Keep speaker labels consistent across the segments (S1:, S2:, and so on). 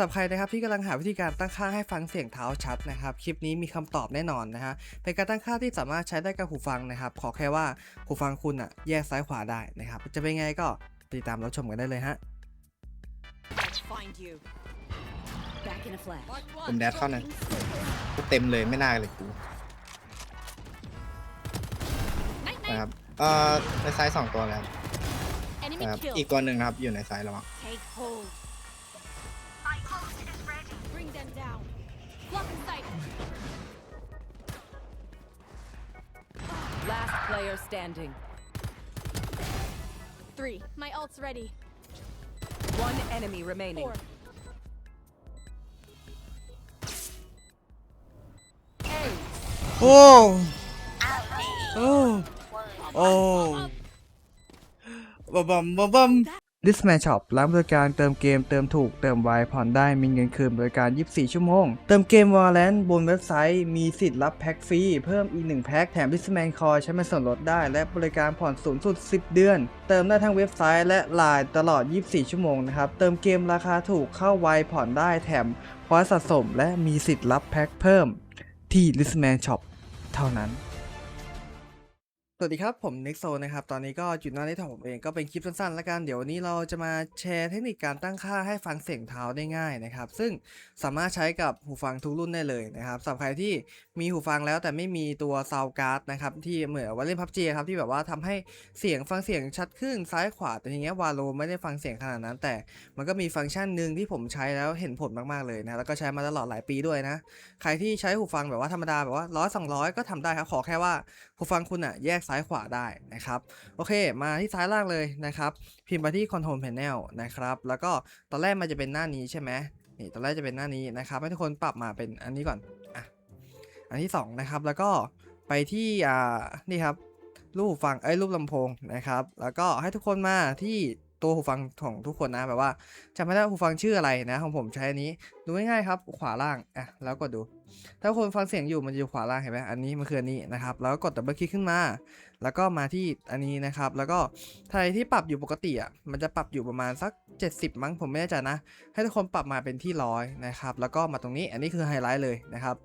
S1: สำหรับใครนะครับที่กำลังหาวิธีการตั้งค่าให้ฟังเสียงเท้าชัดนะครับคลิปนี้มีคำตอบแน่นอนนะฮะเป็นการตั้งค่าที่สามารถใช้ได้กับหูฟังนะครับ ขอแค่ว่าหูฟังคุณอะแยกซ้ายขวาได้นะครับ จะเป็นไงก็ติดตามรับชมกันได้เลยฮะ
S2: I'll find you. Back in a flash.
S3: ผมแดดเข้านะกูเต็มเลยไม่น่าเลยกู
S2: Night
S3: นะค
S2: night.
S3: รับเอ่อในไซส์สองตัวนะครับ
S2: Enemy
S3: นะครับ
S2: killed.
S3: อีกตัวหนึ่งนะครับอยู่ในไซส์ระวัง
S2: Take hold. Bring them down. Block in sight.
S4: Last player standing.
S2: Three. My ult's ready.
S4: One enemy remaining.
S2: Four.
S1: Oh. Oh. Oh. Ba bum ba bum. มบัมบัมบัม Disman Shop ร้านบริการเติมเกมเติมถูกเติมไวผ่อนได้มีเงินคืนบริการ 24 ชั่วโมง เติมเกม Valorant บนเว็บไซต์ มีสิทธิ์รับแพ็คฟรี เพิ่มอีก 1 แพ็คแถม Disman Call ใช้เป็นส่วนลดได้ และบริการผ่อนสูงสุด 10 เดือน เติมได้ทั้งเว็บไซต์และไลน์ตลอด 24 ชั่วโมงนะครับ เติมเกมราคาถูกเข้าไวผ่อนได้แถมพอยสะสม และมีสิทธิ์รับแพ็คเพิ่ม ที่ Disman Shop เท่านั้น สวัสดีครับ ผมนิกโซนะครับ ตอนนี้ก็จุดหน้าที่ของผมเองก็เป็นคลิปสั้นๆแล้วกันเดี๋ยววันนี้เราจะมาแชร์เทคนิคการตั้งค่าให้ฟังเสียงเท้าได้ง่ายนะครับ ซึ่งสามารถใช้กับหูฟังทุกรุ่นได้เลยนะครับสำหรับใครที่มีหูฟังแล้วแต่ไม่มีตัวซาวการ์ดนะครับที่เหมือนว่าเล่นพับจีครับที่แบบว่าทำให้เสียงฟังเสียงชัดขึ้นซ้ายขวาแต่ทีเนี้ยวาโลไม่ได้ฟังเสียงขนาดนั้น แต่มันก็มีฟังก์ชันหนึ่งที่ผมใช้แล้วเห็นผลมากๆเลยนะแล้วก็ใช้มาตลอดหลายปีด้วยนะ ใครที่ใช้หูฟังแบบว่าธรรมดาแบบว่าร้อยสองร้อยก็ทำได้ครับขอแค่ว่า หูฟังคุณอะแยกซ้ายขวาได้นะครับโอเค มาที่ซ้ายล่างเลยนะครับพิมพ์ไปที่ Control Panel นะครับแล้วก็ตอนแรกมันจะเป็นหน้านี้ใช่ไหมนี่ตอนแรกจะเป็นหน้านี้นะครับให้ทุกคนปรับมาเป็นอันนี้ก่อนอะอันที่สองนะครับแล้วก็ไปที่อ่านี่ครับรูปฟังไอ้รูปลำโพงนะครับ แล้วก็ให้ทุกคนมาที่ ตัวหูฟังของทุกคนนะแบบว่าจำไม่ได้หูฟังชื่ออะไรนะของผมใช้อันนี้ดูง่ายๆครับขวาล่างอะแล้วกดดู ถ้าคนฟังเสียงอยู่มันจะอยู่ขวาล่างเห็นไหมอันนี้มันคืออันนี้นะครับแล้วก็กดดับเบิลคลิกขึ้นมา แล้วก็มาที่อันนี้นะครับแล้วก็ใครที่ปรับอยู่ปกติอะมันจะปรับอยู่ประมาณสัก 70 มั้งผมไม่แน่ใจนะ ให้ทุกคนปรับมาเป็นที่ร้อยนะครับแล้วก็มาตรงนี้อันนี้คือไฮไลท์เลยนะครับ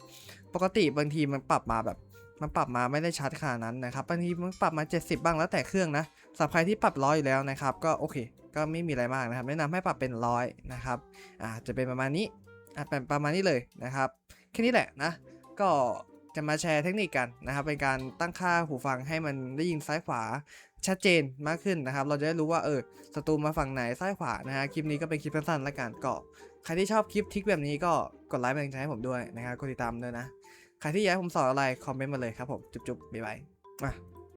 S1: ปกติบางทีมันปรับมาแบบ มันปรับมาไม่ได้ชัดขนาดนั้นนะครับบางทีมันปรับมา 70 บ้างแล้วแต่เครื่องนะสำหรับใครที่ปรับร้อยอยู่แล้วนะครับ ก็โอเค ก็ไม่มีอะไรมากนะครับ แนะนำให้ปรับเป็นร้อยนะครับอ่าจะเป็นประมาณนี้อะเป็นประมาณนี้เลยนะครับ แค่นี้แหละนะ ก็จะมาแชร์เทคนิคกันนะครับ เป็นการตั้งค่าหูฟังให้มันได้ยินซ้ายขวาชัดเจนมากขึ้นนะครับ เราจะได้รู้ว่าเออศัตรูมาฝั่งไหนซ้ายขวานะฮะคลิปนี้ก็เป็นคลิปสั้นๆแล้วกันก็ใครที่ชอบคลิปทิคแบบนี้ก็กดไลค์เป็นกำลังใจให้ผมด้วยนะครับกดติดตามด้วยนะ ใครที่อยากให้ผมสอนอะไร คอมเมนต์มาเลยครับผม จุ๊บๆบ๊ายบายมา